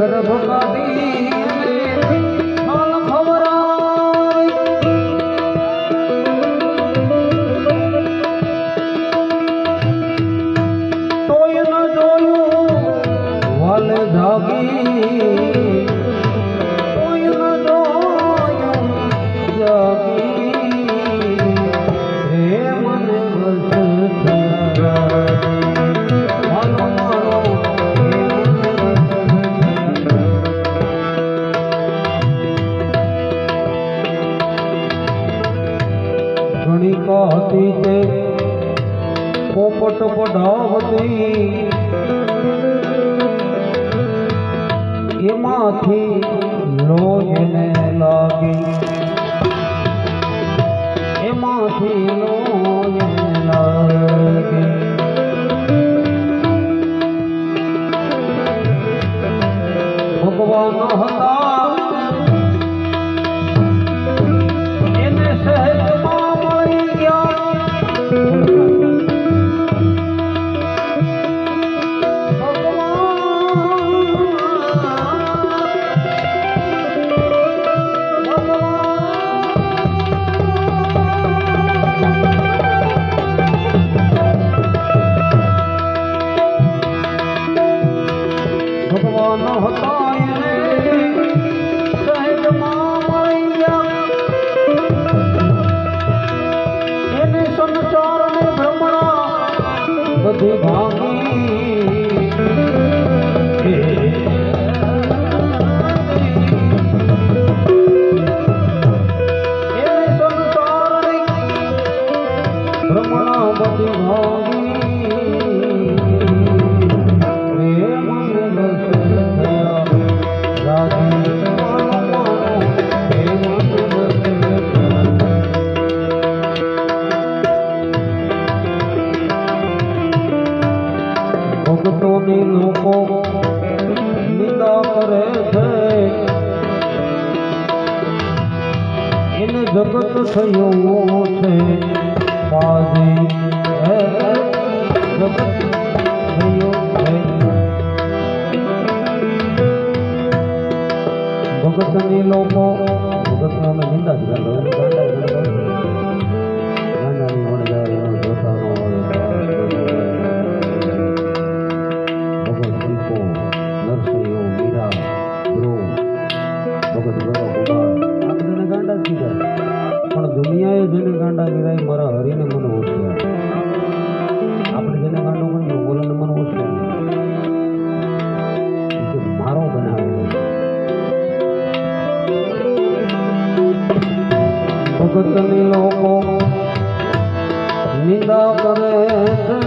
ગર્ભમાંથી ધવતી એમાંથી લોહીને લાગી. એમાંથી લોહીને લાગી. ભગવાન હતા કરે છે એને જગત થયો છે પાજે જગત થયો છે ભગતની લોકો ભગતના નિંદા જ જગતની લોકો નિંદા કરે છે.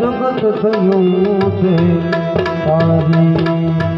જગત થયું છે તારી.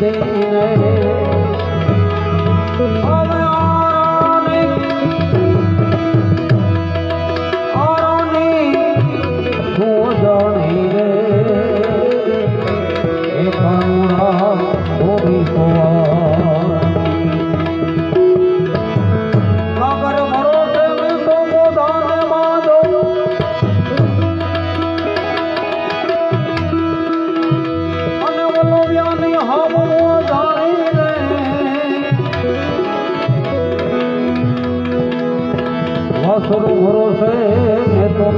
देने અસુર ભરોસે મેં તો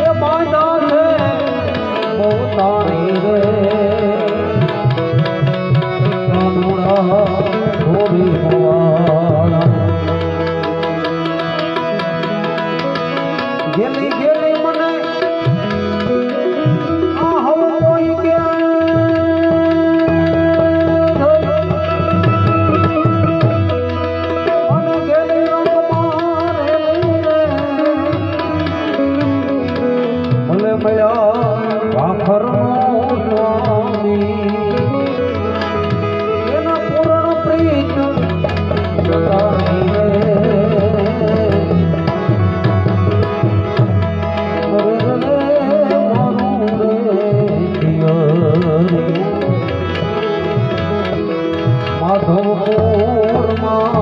એ બાંધા છે પોતાની રે. કાનુડા ધોરી માધવપુરમાં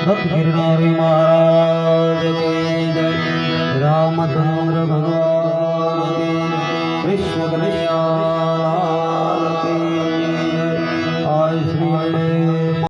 ભક્ત ગિરનારી મહારાજ રામચંદ્ર ભગવાન કૃષ્ણ કલ્યાણ